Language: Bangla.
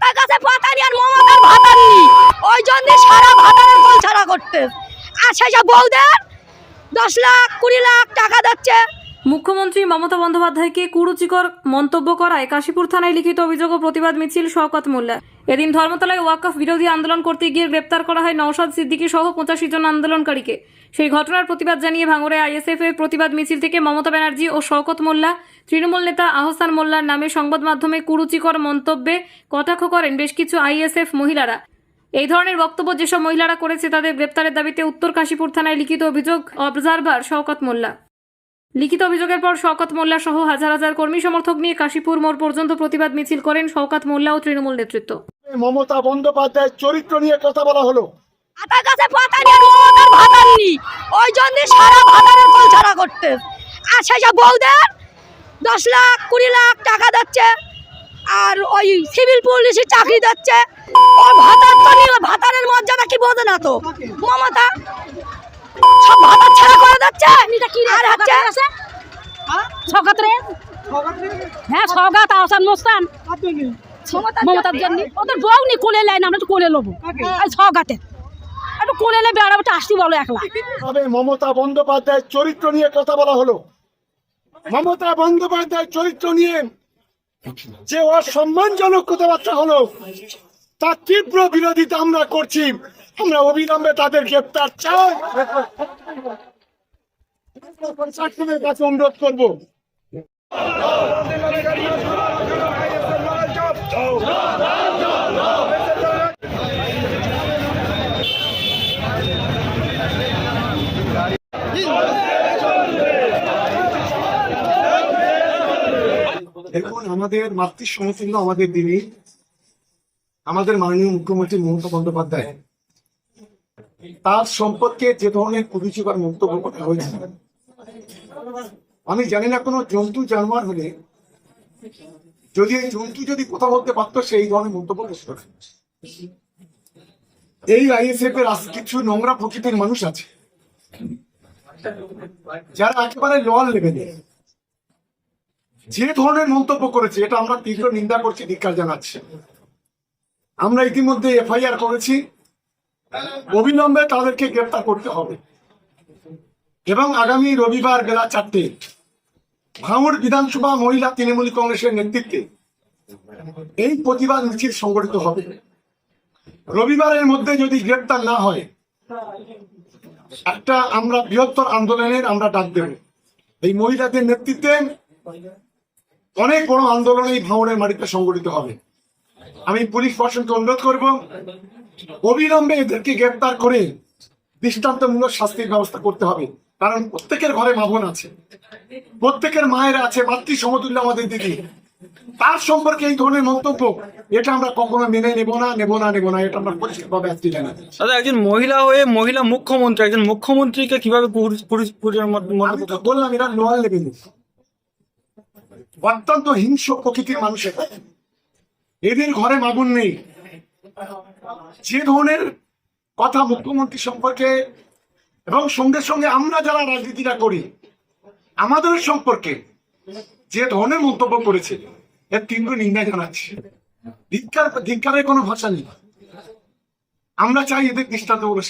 মাথার কাছে পাতানি আর মমতার ভাতানি ওই জন্য সারা ভাতারের গোল ছাড়া করতে। আর সেসব বউদের দশ লাখ, কুড়ি লাখ টাকা দিচ্ছে। মুখ্যমন্ত্রী মমতা বন্দ্যোপাধ্যায়কে কুরুচিকর মন্তব্য করায় কাশীপুর থানায় লিখিত অভিযোগ ও প্রতিবাদ মিছিল শওকত মোল্লা। এদিন ধর্মতলায় ওয়াকফ বিরোধী আন্দোলন করতে গিয়ে গ্রেপ্তার করা হয় নওশাদ সিদ্দিকী সহ পঁচাশি জন আন্দোলনকারীকে। সেই ঘটনার প্রতিবাদ জানিয়ে ভাঙড়ে আইএসএফ এর প্রতিবাদ মিছিল থেকে মমতা ব্যানার্জি ও শওকত মোল্লা, তৃণমূল নেতা আহসান মোল্লার নামে সংবাদ মাধ্যমে কুরুচিকর মন্তব্যে কটাক্ষ করেন বেশ কিছু আইএসএফ মহিলারা। এই ধরনের বক্তব্য যেসব মহিলারা করেছে তাদের গ্রেপ্তারের দাবিতে উত্তর কাশীপুর থানায় লিখিত অভিযোগ অবজারভার শওকত মোল্লা। লিখিত অভিযোগের পর শওকত মোল্লা সহ হাজার হাজার কর্মী সমর্থক নিয়ে কাশীপুর মোড় পর্যন্ত প্রতিবাদ মিছিল করেন শওকত মোল্লা ও তৃণমূল নেতৃত্ব। মমতা বন্দ্যোপাধ্যায়ের চরিত্র নিয়ে কথা বলা হলো। মাথার কাছে পাতানি আর মমতার ভাতানি ওই জন্য সারা ভাতানের গোল ছাড়া করতে। আর সেই সব বউদের দশ লাখ কুড়ি লাখ টাকা দিচ্ছে। আর ওই সিভিল পুলিশের চাকরি দিচ্ছে। ওই ভাতার তো নিয়ে ভাতারের মর্যাদা কি বোঝে না তো? মমতা সব ভাতার ছাড়া করে দিচ্ছে আর হচ্ছে সৌগাত রে। হ্যাঁ সৌগাত আসান মোস্তান। মমতার জন্য। ওদের বউ নি কোলে লাইন আমরা তো কোলে নেব আর একটু কোলে আর একটু আসতে বলো একলা। তবে মমতা বন্দ্যোপাধ্যায়ের চরিত্র নিয়ে কথা বলা হলো। মমতা বন্দ্যোপাধ্যায়ের চরিত্র নিয়ে যে অসম্মানজনক কথাবার্তা হলো তার তীব্র বিরোধিতা আমরা করছি। আমরা অবিলম্বে তাদের গ্রেপ্তার চাই। প্রশাসনের কাছে অনুরোধ করব। দেখুন, আমাদের মাতৃ সমতুল্য আমাদের দিদি আমাদের মাননীয় মুখ্যমন্ত্রী মমতা বন্দ্যোপাধ্যায় তার সম্পর্কে যে ধরনের কুরুচিকর মন্তব্য করা হয়েছে। আমি জানি না কোনো জন্তু জানোয়ার হলে যদি এই জন্তু যদি কথা বলতে পারতো সেই ধরনের মন্তব্য করতো। এই আইএসএফ এর কিছু নোংরা প্রকৃতির মানুষ আছে, যারা একেবারে লোয়াল লেভেলে যে ধরনের মন্তব্য করেছে, এটা আমরা তীব্র নিন্দা করছি, ধিক্কার জানাচ্ছি। আমরা ইতিমধ্যে এফআইআর করেছি। অবিলম্বে তাদেরকে গ্রেপ্তার করতে হবে। এবং আগামী রবিবার বেলা চারটে ভাঙড় বিধানসভা মহিলা তৃণমূল কংগ্রেসের নেতৃত্বে এই প্রতিবাদ মিছিল সংগঠিত হবে। রবিবারের মধ্যে যদি গ্রেপ্তার না হয়, একটা আমরা বৃহত্তর আন্দোলনের আমরা ডাক দেব। এই মহিলাদের নেতৃত্বে অনেক বড় আন্দোলন এই ভাঙড়ের মাটিতে সংগঠিত হবে। আমি পুলিশ প্রশাসনকে অনুরোধ করব অবিলম্বে এদেরকে গ্রেপ্তার করে দৃষ্টান্তমূলক শাস্তির ব্যবস্থা করতে হবে। কারণ প্রত্যেকের ঘরে মা বোন আছে। প্রত্যেকের মায়ের আছে মাতৃ সমতুল্য আমাদের দিদি তার সম্পর্কে এই ধরনের মন্তব্য এটা আমরা কখনো মেনে নেব না নেব না নেব না এটা আমরা পরিষ্কারভাবে আজকে জানাই। দাদা একজন মহিলা হয়ে মহিলা মুখ্যমন্ত্রী একজন মুখ্যমন্ত্রীকে কীভাবে বললাম এরা লোয়াল লেভেল। অত্যন্ত হিংস্র প্রকৃতির মানুষের। এদের ঘরে মাগুন নেই। যে ধরনের কথা মুখ্যমন্ত্রী সম্পর্কে এবং সঙ্গে সঙ্গে আমরা যারা রাজনীতিটা করি, আমাদের সম্পর্কে যে ধরনের মন্তব্য করেছে, এর তীব্র নিন্দা জানাচ্ছি। ধিক্কার, ধিক্কারের কোনো ভাষা নেই। আমরা চাই এদের দৃষ্টান্ত